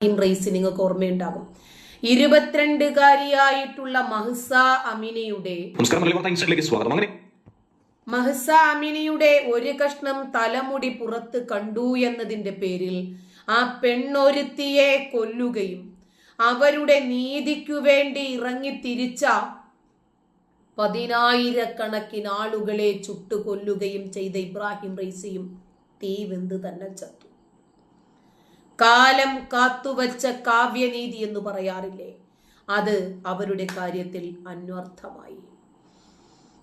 Team raise നിങ്ങൾക്ക് ഓർമ്മയുണ്ടാകും. ഇരുപത്തിരണ്ടുകാരിയായിട്ടുള്ള മഹസ അമിനയുടെ സ്വാഗതം. അങ്ങനെ മഹ്സ അമിനിയുടെ ഒരു കഷ്ണം തലമുടി പുറത്ത് കണ്ടു എന്നതിന്റെ പേരിൽ ആ പെണ്ണൊരുത്തിയെ കൊല്ലുകയും അവരുടെ നീതിക്കു വേണ്ടി ഇറങ്ങി തിരിച്ച പതിനായിരക്കണക്കിന് ആളുകളെ ചുട്ടുകൊല്ലുകയും ചെയ്ത ഇബ്രാഹിം റൈസിയും തീ വെന്ത് തന്നെ ചത്തു. കാലം കാത്തുവച്ച കാവ്യനീതി എന്ന് പറയാറില്ലേ? അത് അവരുടെ കാര്യത്തിൽ അന്വർത്ഥമായി.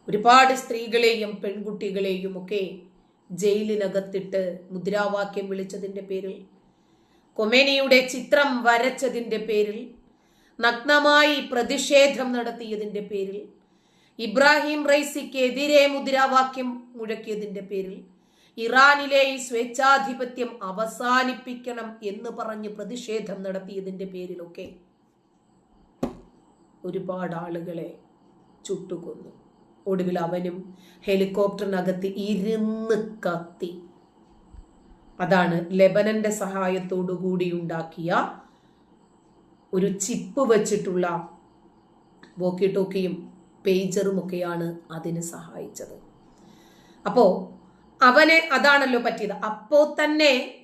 ഒരുപാട് സ്ത്രീകളെയും പെൺകുട്ടികളെയും ഒക്കെ ജയിലിനകത്തിട്ട് മുദ്രാവാക്യം വിളിച്ചതിന്റെ പേരിൽ കൊമേനിയുടെ ചിത്രം വരച്ചതിന്റെ പേരിൽ നഗ്നമായി പ്രതിഷേധം നടത്തിയതിന്റെ പേരിൽ ഇബ്രാഹിം റൈസിക്കെതിരെ മുദ്രാവാക്യം മുഴക്കിയതിന്റെ പേരിൽ ഇറാനിലെ ഈ സ്വേച്ഛാധിപത്യം അവസാനിപ്പിക്കണം എന്ന് പറഞ്ഞ് പ്രതിഷേധം നടത്തിയതിന്റെ പേരിലൊക്കെ ഒരുപാട് ആളുകളെ ചുട്ടുകൊന്നു. ഒടുവിൽ അവനും ഹെലികോപ്റ്ററിനകത്ത് ഇരുന്ന് കത്തി. അതാണ് ലെബനന്റെ സഹായത്തോടു കൂടി ഉണ്ടാക്കിയ ഒരു ചിപ്പ് വച്ചിട്ടുള്ള വോക്കി ടോക്കിയും പേജറും ഒക്കെയാണ് അതിന് സഹായിച്ചത്. അപ്പോ അവന് അതാണല്ലോ പറ്റിയത്. അപ്പോ തന്നെ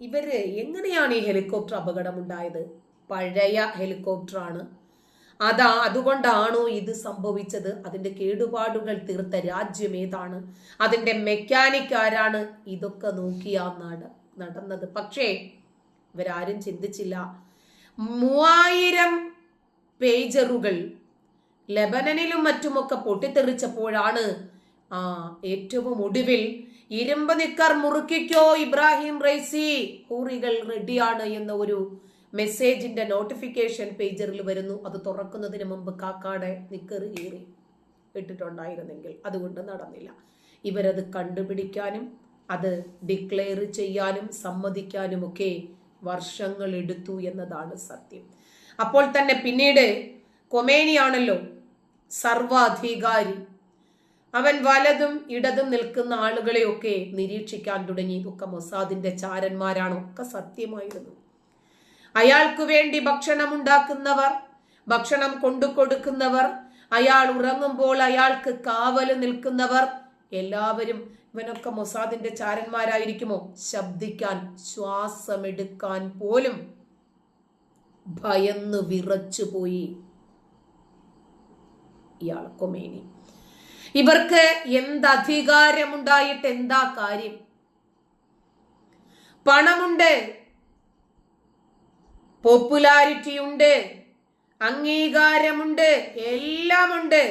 ഇവർ എങ്ങനെയാണ് ഈ ഹെലികോപ്റ്റർ അപകടമുണ്ടായത്? പഴയ ഹെലികോപ്റ്റർ ആണ്. അതാ അതുകൊണ്ടാണോ ഇത് സംഭവിച്ചത്? അതിന്റെ കേടുപാടുകൾ തീർത്ത രാജ്യം ഏതാണ്? അതിന്റെ മെക്കാനിക് ആരാണ്? ഇതൊക്കെ നോക്കിയാ നട നടന്നത്. പക്ഷേ ഇവരാരും ചിന്തിച്ചില്ല. മൂവായിരം പേജറുകൾ ലെബനനിലും മറ്റുമൊക്കെ പൊട്ടിത്തെറിച്ചപ്പോഴാണ് ആ ഏറ്റവും ഒടുവിൽ ഇരുമ്പ് നിക്കർ മുറുക്കിക്കോ ഇബ്രാഹിം റൈസി. ഹൂറികൾ റെഡിയാണ് എന്ന ഒരു മെസ്സേജിന്റെ നോട്ടിഫിക്കേഷൻ പേജറിൽ വരുന്നു. അത് തുറക്കുന്നതിന് മുമ്പ് കാക്കാടെ നിക്കർ കീറി ഇട്ടിട്ടുണ്ടായിരുന്നെങ്കിൽ അതുകൊണ്ട് നടന്നില്ല. ഇവരത് കണ്ടുപിടിക്കാനും അത് ഡിക്ലെയർ ചെയ്യാനും സമ്മതിക്കാനും ഒക്കെ വർഷങ്ങൾ എടുത്തു എന്നതാണ് സത്യം. അപ്പോൾ തന്നെ പിന്നീട് കൊമേനിയാണല്ലോ സർവാധികാരി. അവൻ വലതും ഇടതും നിൽക്കുന്ന ആളുകളെയൊക്കെ നിരീക്ഷിക്കാൻ തുടങ്ങി. ഇതൊക്കെ മൊസാദിന്റെ ചാരന്മാരാണോ. ഒക്കെ സത്യമായിരുന്നു. അയാൾക്കു വേണ്ടി ഭക്ഷണം ഉണ്ടാക്കുന്നവർ ഭക്ഷണം കൊണ്ടു കൊടുക്കുന്നവർ അയാൾ ഉറങ്ങുമ്പോൾ അയാൾക്ക് കാവൽ നിൽക്കുന്നവർ എല്ലാവരും ഇവനൊക്കെ മൊസാദിന്റെ ചാരന്മാരായിരിക്കുമോ? ശബ്ദിക്കാൻ ശ്വാസമെടുക്കാൻ പോലും ഭയന്ന് വിറച്ചുപോയി. ഇയാൾ കൊമേനി ഇവർക്ക് എന്ത് അധികാരമുണ്ടായിട്ട് എന്താ കാര്യം? പണമുണ്ട് പോപ്പുലാരിറ്റി ഉണ്ട് അംഗീകാരമുണ്ട് എല്ലാമുണ്ട്.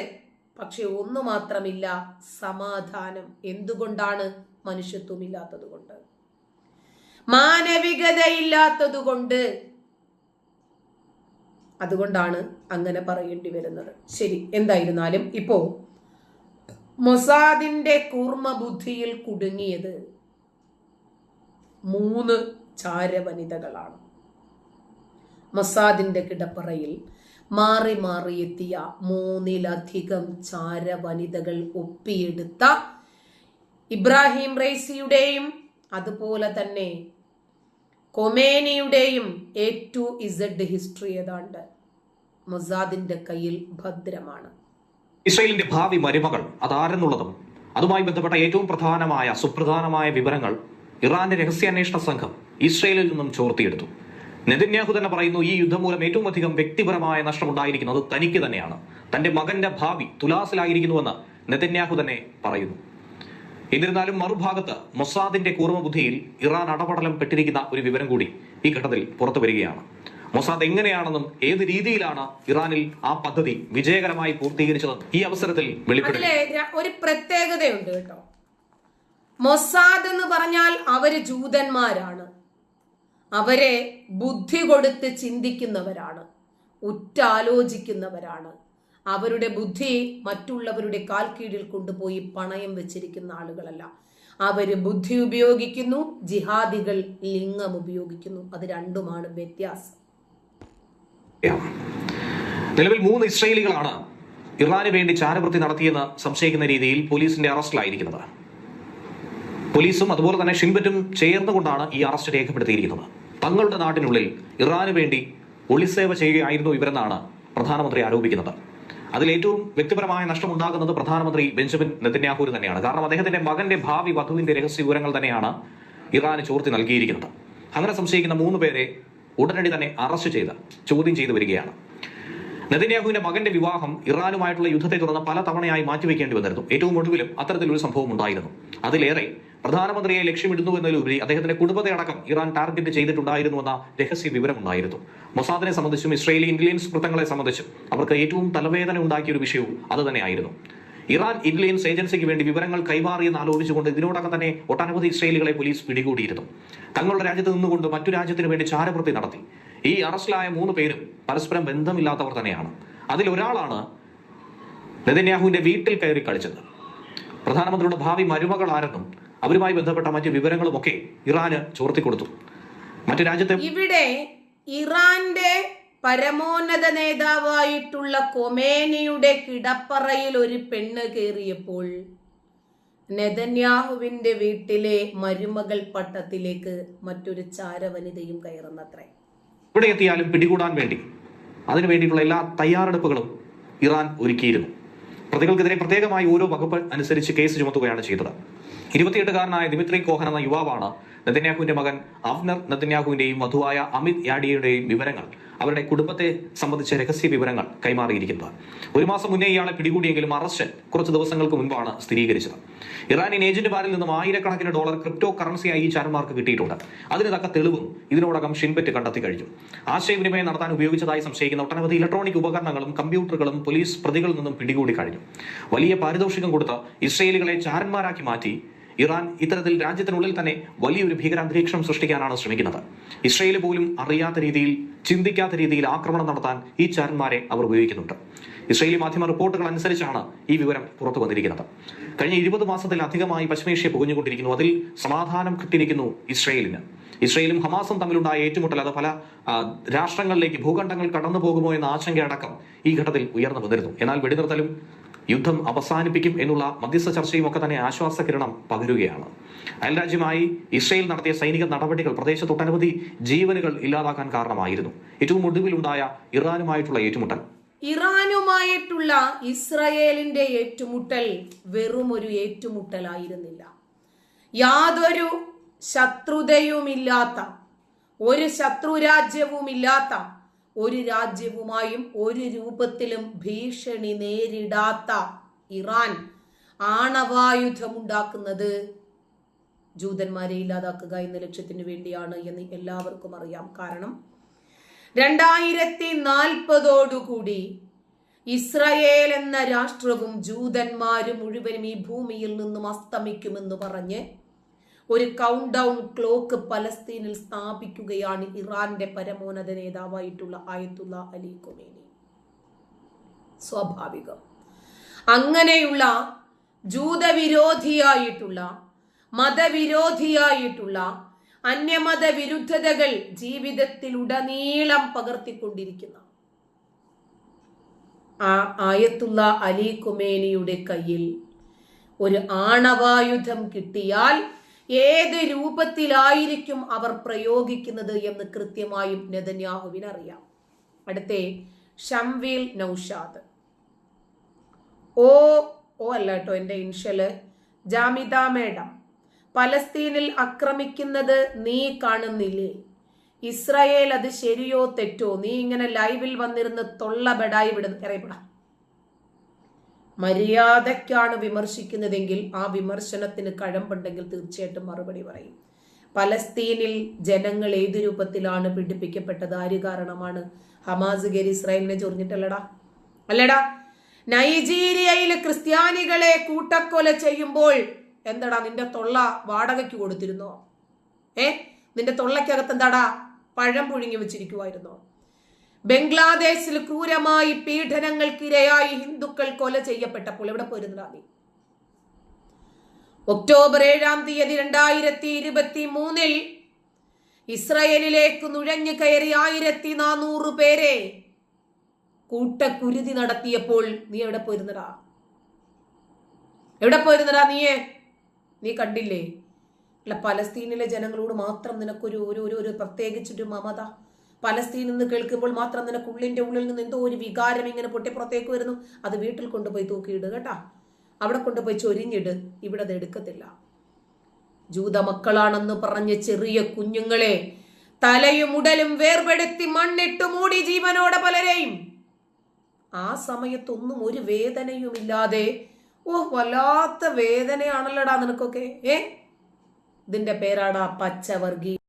പക്ഷെ ഒന്നു മാത്രമില്ല സമാധാനം. എന്തുകൊണ്ടാണ് മനുഷ്യത്വമില്ലാത്തത് കൊണ്ട് മാനവികതയില്ലാത്തത് കൊണ്ട് അതുകൊണ്ടാണ് അങ്ങനെ പറയേണ്ടി വരുന്നത്. ശരി എന്തായിരുന്നാലും ഇപ്പോ മൊസാദിന്റെ കൂർമ്മ ബുദ്ധിയിൽ കുടുങ്ങിയത് മൂന്ന് ചാരവനിതകളാണ്. മൊസാദിന്റെ കിടപ്പറയിൽ മാറി മാറി എത്തിയ മൂന്നിലധികം ചാരവനിതകൾ ഒപ്പിയെടുത്ത ഇബ്രാഹിം റൈസിയുടെയും അതുപോലെ തന്നെ കൊമേനിയുടെയും എ ടു ഇസഡ് ഹിസ്റ്ററി ഏതാണ്ട് മൊസാദിന്റെ കയ്യിൽ ഭദ്രമാണ്. ഇസ്രയേലിന്റെ ഭാവി മരുമകൾ അതാരെന്നുള്ളതും അതുമായി ബന്ധപ്പെട്ട ഏറ്റവും പ്രധാനമായ സുപ്രധാനമായ വിവരങ്ങൾ ഇറാന്റെ രഹസ്യാന്വേഷണ സംഘം ഇസ്രയേലിൽ നിന്നും ചോർത്തിയെടുത്തു. നെതിന്യാഹു തന്നെ പറയുന്നു ഈ യുദ്ധം മൂലം ഏറ്റവും അധികം വ്യക്തിപരമായ നഷ്ടമുണ്ടായിരിക്കുന്നത് തനിക്ക് തന്നെയാണ്. തന്റെ മകന്റെ ഭാവി തുലാസിലായിരിക്കുന്നുവെന്ന് നെതന്യാഹു തന്നെ പറയുന്നു. എന്നിരുന്നാലും മറുഭാഗത്ത് മൊസാദിന്റെ കൂർമ്മബുദ്ധിയിൽ ഇറാൻ അടപടലം പെട്ടിരിക്കുന്ന ഒരു വിവരം കൂടി ഈ ഘട്ടത്തിൽ പുറത്തു വരികയാണ്. മൊസാദ് എങ്ങനെയാണെന്നും ഏത് രീതിയിലാണ് ഇറാനിൽ ആ പദ്ധതി വിജയകരമായി പൂർത്തീകരിച്ചത് ഈ അവസരത്തിൽ ഒരു പ്രത്യേകതയുണ്ട് കേട്ടോ. മൊസാദ് എന്ന് പറഞ്ഞാൽ അവർ ജൂതന്മാരാണ്. അവരെ ബുദ്ധി കൊടുത്ത് ചിന്തിക്കുന്നവരാണ്. ഉറ്റാലോചിക്കുന്നവരാണ്. അവരുടെ ബുദ്ധി മറ്റുള്ളവരുടെ കാൽ കീഴിൽ കൊണ്ടുപോയി പണയം വെച്ചിരിക്കുന്ന ആളുകളല്ല. അവർ ബുദ്ധി ഉപയോഗിക്കുന്നു ജിഹാദികൾ ലിംഗം ഉപയോഗിക്കുന്നു. അത് രണ്ടുമാണ് വ്യത്യാസം. നിലവിൽ മൂന്ന് ഇസ്രയേലികളാണ് ഇറാന് വേണ്ടി ചാരവൃത്തി നടത്തിയെന്ന് സംശയിക്കുന്ന രീതിയിൽ പോലീസിന്റെ അറസ്റ്റിലായിരിക്കുന്നത്. പോലീസും അതുപോലെ തന്നെ ഷിൻബറ്റും ചേർന്നുകൊണ്ടാണ് ഈ അറസ്റ്റ് രേഖപ്പെടുത്തിയിരിക്കുന്നത്. തങ്ങളുടെ നാട്ടിനുള്ളിൽ ഇറാന് വേണ്ടി ഒളിസേവ ചെയ്യുകയായിരുന്നു ഇവരെന്നാണ് പ്രധാനമന്ത്രി ആരോപിക്കുന്നത്. അതിൽ ഏറ്റവും വ്യക്തിപരമായ നഷ്ടമുണ്ടാകുന്നത് പ്രധാനമന്ത്രി ബെഞ്ചമിൻ നെതന്യാഹുവിന് തന്നെയാണ്. കാരണം അദ്ദേഹത്തിന്റെ മകന്റെ ഭാവി വധുവിന്റെ രഹസ്യ വിവരങ്ങൾ തന്നെയാണ് ഇറാന് ചോർത്തി നൽകിയിരിക്കുന്നത്. അങ്ങനെ സംശയിക്കുന്ന മൂന്ന് പേരെ ഉടനടി തന്നെ അറസ്റ്റ് ചെയ്ത് ചോദ്യം ചെയ്തു വരികയാണ്. നെതന്യാഹുവിന്റെ മകന്റെ വിവാഹം ഇറാനുമായിട്ടുള്ള യുദ്ധത്തെ തുടർന്ന് പല തവണയായി മാറ്റിവെക്കേണ്ടി വന്നിരുന്നു. ഏറ്റവും ഒടുവിലും അത്തരത്തിലൊരു സംഭവം ഉണ്ടായിരുന്നു. അതിലേറെ പ്രധാനമന്ത്രിയെ ലക്ഷ്യമിടുന്നു എന്നതിലുപരി അദ്ദേഹത്തിന്റെ കുടുംബത്തെ അടക്കം ഇറാൻ ടാർഗറ്റ് ചെയ്തിട്ടുണ്ടായിരുന്നു എന്ന രഹസ്യ വിവരമുണ്ടായിരുന്നു. മൊസാദിനെ സംബന്ധിച്ചും ഇസ്രയേലി ഇന്റലിജൻസ് വൃത്തങ്ങളെ സംബന്ധിച്ചും അവർക്ക് ഏറ്റവും തലവേദന ഉണ്ടാക്കിയ ഒരു വിഷയവും അത് തന്നെയായിരുന്നു. ഇറാൻ ഇന്റലിജൻസ് ഏജൻസിക്ക് വേണ്ടി വിവരങ്ങൾ കൈമാറിയെന്ന് ആലോചിച്ചുകൊണ്ട് ഇതിനോടകം തന്നെ ഒട്ടനവധി ഇസ്രയേലുകളെ പോലീസ് പിടികൂടിയിരുന്നു. തങ്ങളുടെ രാജ്യത്ത് നിന്നുകൊണ്ട് മറ്റു രാജ്യത്തിന് വേണ്ടി ചാരവൃത്തി നടത്തി. ഈ അറസ്റ്റിലായ മൂന്ന് പേരും പരസ്പരം ബന്ധമില്ലാത്തവർ തന്നെയാണ്. അതിലൊരാളാണ് നെതന്യാഹുവിന്റെ വീട്ടിൽ കയറി കളിച്ചത്. പ്രധാനമന്ത്രിയുടെ ഭാവി മരുമകൾ ആരെന്നും അവരുമായി ബന്ധപ്പെട്ട മറ്റ് വിവരങ്ങളുമൊക്കെ ഇറാന് ചോർത്തിക്കൊടുത്തു. മറ്റു രാജ്യത്തെ ഇവിടെ ഇറാന്റെ പരമോന്നത നേതാവായിട്ടുള്ള കൊമേനിയുടെ കിടപ്പറയിൽ ഒരു പെണ്ണ് കയറിയപ്പോൾ നെതന്യാഹുവിന്റെ വീട്ടിലെ മരുമകൾ പട്ടത്തിലേക്ക് മറ്റൊരു ചാരവനിതയും കയറുന്നത്രേ. ഇവിടെ എത്തിയാലും പിടികൂടാൻ വേണ്ടി. അതിനു വേണ്ടിയിട്ടുള്ള എല്ലാ തയ്യാറെടുപ്പുകളും ഇറാൻ ഒരുക്കിയിരുന്നു. പ്രതികൾക്കെതിരെ പ്രത്യേകമായി ഓരോ വകുപ്പ് അനുസരിച്ച് കേസ് ചുമത്തുകയാണ് ചെയ്തത്. ഇരുപത്തിയെട്ടുകാരനായ ദിമിത്രി കോഹൻ എന്ന യുവാവാണ് നെതന്യാഹുവിന്റെ മകൻ അഫ്നർ നെതന്യാഹുവിന്റെയും വധുവായ അമിത് യാഡിയുടെയും വിവരങ്ങൾ അവരുടെ കുടുംബത്തെ സംബന്ധിച്ച രഹസ്യ വിവരങ്ങൾ കൈമാറിയിരിക്കുന്നത്. ഒരു മാസം മുന്നേ ഇയാളെ പിടികൂടിയെങ്കിലും അറസ്റ്റ് കുറച്ച് ദിവസങ്ങൾക്ക് മുൻപാണ് സ്ഥിരീകരിച്ചത്. ഇറാനിയൻ ഏജന്റുമാരിൽ നിന്നും ആയിരക്കണക്കിന് ഡോളർ ക്രിപ്റ്റോ കറൻസിയായി ഈ ചാരന്മാർക്ക് കിട്ടിയിട്ടുണ്ട്. അതിന് തക്ക തെളിവും ഇതിനോടകം ഷിൻബെറ്റ് കണ്ടെത്തി കഴിഞ്ഞു. ആശയവിനിമയം നടത്താൻ ഉപയോഗിച്ചതായി സംശയിക്കുന്ന ഒട്ടനവധി ഇലക്ട്രോണിക് ഉപകരണങ്ങളും കമ്പ്യൂട്ടറുകളും പോലീസ് പ്രതികളിൽ നിന്നും പിടികൂടി കഴിഞ്ഞു. വലിയ പാരിതോഷികം കൊടുത്ത് ഇസ്രയേലികളെ ചാരന്മാരാക്കി മാറ്റി ഇറാൻ ഇത്തരത്തിൽ രാജ്യത്തിനുള്ളിൽ തന്നെ വലിയൊരു ഭീകരാന്തരീക്ഷം സൃഷ്ടിക്കാനാണ് ശ്രമിക്കുന്നത്. ഇസ്രയേൽ പോലും അറിയാത്ത രീതിയിൽ ചിന്തിക്കാത്ത രീതിയിൽ ആക്രമണം നടത്താൻ ഈ ചാരന്മാരെ അവർ ഉപയോഗിക്കുന്നുണ്ട്. ഇസ്രയേലി മാധ്യമ റിപ്പോർട്ടുകൾ അനുസരിച്ചാണ് ഈ വിവരം പുറത്തു വന്നിരിക്കുന്നത്. കഴിഞ്ഞ ഇരുപത് മാസത്തിലധികമായി പശ്ചിമേഷ്യ പുകഞ്ഞുകൊണ്ടിരിക്കുന്നു. അതിൽ സമാധാനം കിട്ടിയിരിക്കുന്നു ഇസ്രയേലിന്. ഇസ്രയേലും ഹമാസും തമ്മിലുണ്ടായ ഏറ്റുമുട്ടൽ അത് പല രാഷ്ട്രങ്ങളിലേക്ക് ഭൂഖണ്ഡങ്ങൾ കടന്നു പോകുമോ എന്ന ആശങ്കയടക്കം ഈ ഘട്ടത്തിൽ ഉയർന്നു വന്നിരുന്നു. എന്നാൽ വെടിനിർത്തലും യുദ്ധം അവസാനിപ്പിക്കും എന്നുള്ള മധ്യസ്ഥ ചർച്ചയും ഒക്കെ തന്നെ ആശ്വാസ കിരണം പകരുകയാണ്. അയൽരാജ്യമായി ഇസ്രയേൽ നടത്തിയ സൈനിക നടപടികൾ പ്രദേശത്ത് ഒട്ടനവധി ജീവനുകൾ ഇല്ലാതാക്കാൻ കാരണമായിരുന്നു. ഏറ്റവും ഒടുവിലുണ്ടായ ഇറാനുമായിട്ടുള്ള ഏറ്റുമുട്ടൽ. ഇറാനുമായിട്ടുള്ള ഇസ്രയേലിന്റെ ഏറ്റുമുട്ടൽ വെറും ഒരു ഏറ്റുമുട്ടലായിരുന്നില്ല. യാതൊരു ശത്രുതയുമില്ലാത്ത ഒരു ശത്രുരാജ്യവുമില്ലാത്ത ഒരു രാജ്യവുമായും ഒരു രൂപത്തിലും ഭീഷണി നേരിടാത്ത ഇറാൻ ആണവായുധമുണ്ടാക്കുന്നത് ജൂതന്മാരെ ഇല്ലാതാക്കുക എന്ന ലക്ഷ്യത്തിന് വേണ്ടിയാണ് എന്ന് എല്ലാവർക്കും അറിയാം. കാരണം രണ്ടായിരത്തി നാൽപ്പതോടുകൂടി ഇസ്രയേൽ എന്ന രാഷ്ട്രവും ജൂതന്മാരും മുഴുവനും ഈ ഭൂമിയിൽ നിന്നും അസ്തമിക്കുമെന്ന് പറഞ്ഞ് ഒരു കൗണ്ട് ഡൗൺ ക്ലോക്ക് പലസ്തീനിൽ സ്ഥാപിക്കുകയാണ് ഇറാന്റെ പരമോന്നത നേതാവായിട്ടുള്ള ആയത്തുള്ള അലി കൊമേനി സ്വാഭാവികം. അങ്ങനെയുള്ള ജൂതവിരോധിയായിട്ടുള്ള മതവിരോധിയായിട്ടുള്ള അന്യമത വിരുദ്ധതകൾ ജീവിതത്തിൽ ഉടനീളം പകർത്തിക്കൊണ്ടിരിക്കുന്ന ആ ആയത്തുള്ള അലി കുമേനിയുടെ കയ്യിൽ ഒരു ആണവായുധം കിട്ടിയാൽ ഏത് രൂപത്തിലായിരിക്കും അവർ പ്രയോഗിക്കുന്നത് എന്ന് കൃത്യമായും നെതന്യാഹുവിന് അറിയാം. അടുത്തേ ഷംവീൽ നൌഷാദ്. ഓ ഓ അല്ല കേട്ടോ എന്റെ ഇൻഷൽ ജാമിത മേഡം പലസ്തീനിൽ ആക്രമിക്കുന്നത് നീ കാണുന്നില്ലേ? ഇസ്രായേൽ അത് ശരിയോ തെറ്റോ? നീ ഇങ്ങനെ ലൈവിൽ വന്നിരുന്ന് തൊള്ള ബെടായി വിടുന്ന ഇറയപ്പെടാം മര്യാദയ്ക്കാണ് വിമർശിക്കുന്നതെങ്കിൽ ആ വിമർശനത്തിന് കഴമ്പുണ്ടെങ്കിൽ തീർച്ചയായിട്ടും മറുപടി പറയും. പലസ്തീനിൽ ജനങ്ങൾ ഏത് രൂപത്തിലാണ് പീഡിപ്പിക്കപ്പെട്ടത്? ആര് കാരണമാണ്? ഹമാസ് ഗരി ഇസ്രായേലിനെ ചൊറിഞ്ഞിട്ടല്ലടാ? അല്ലടാ നൈജീരിയയിൽ ക്രിസ്ത്യാനികളെ കൂട്ടക്കൊല ചെയ്യുമ്പോൾ എന്തടാ നിന്റെ തൊള്ള വാടകയ്ക്ക് കൊടുത്തിരുന്നോ? ഏ? നിന്റെ തൊള്ളക്കകത്ത് എന്താടാ പഴം പുഴുങ്ങി വെച്ചിരിക്കുമായിരുന്നോ ബംഗ്ലാദേശിൽ ക്രൂരമായി പീഡനങ്ങൾക്കിരയായി ഹിന്ദുക്കൾ കൊല ചെയ്യപ്പെട്ടപ്പോൾ എവിടെ പോയിരുന്നടാ ഒക്ടോബർ ഏഴാം തീയതി രണ്ടായിരത്തി ഇരുപത്തി മൂന്നിൽ ഇസ്രയേലിലേക്ക് നുഴഞ്ഞു കയറി ആയിരത്തി നാനൂറ് പേരെ കൂട്ടക്കുരുതി നടത്തിയപ്പോൾ നീ എവിടെ പോയിരുന്നടാ എവിടെ പോയിരുന്നടാ നീയെ? നീ കണ്ടില്ലേ? അല്ല പലസ്തീനിലെ ജനങ്ങളോട് മാത്രം നിനക്കൊരു ഒരു ഒരു പ്രത്യേകിച്ചൊരു മമത പലസ്തീൻ നിന്ന് കേൾക്കുമ്പോൾ മാത്രം നിനക്ക് ഉള്ളിന്റെ ഉള്ളിൽ നിന്ന് എന്തോ ഒരു വികാരം ഇങ്ങനെ പൊട്ടിപ്പുറത്തേക്ക് വരുന്നു. അത് വീട്ടിൽ കൊണ്ടുപോയി തൂക്കിയിട് കേട്ടാ. അവിടെ കൊണ്ടുപോയി ചൊരിഞ്ഞിട്. ഇവിടെ അത് എടുക്കത്തില്ല. ജൂത മക്കളാണെന്ന് പറഞ്ഞ ചെറിയ കുഞ്ഞുങ്ങളെ തലയും ഉടലും വേർപെടുത്തി മണ്ണിട്ട് മൂടി ജീവനോടെ പലരെയും. ആ സമയത്തൊന്നും ഒരു വേദനയുമില്ലാതെ ഓ വല്ലാത്ത വേദനയാണല്ലോടാ നിനക്കൊക്കെ ഏ? ഇതിന്റെ പേരാടാ പച്ചവർഗീയ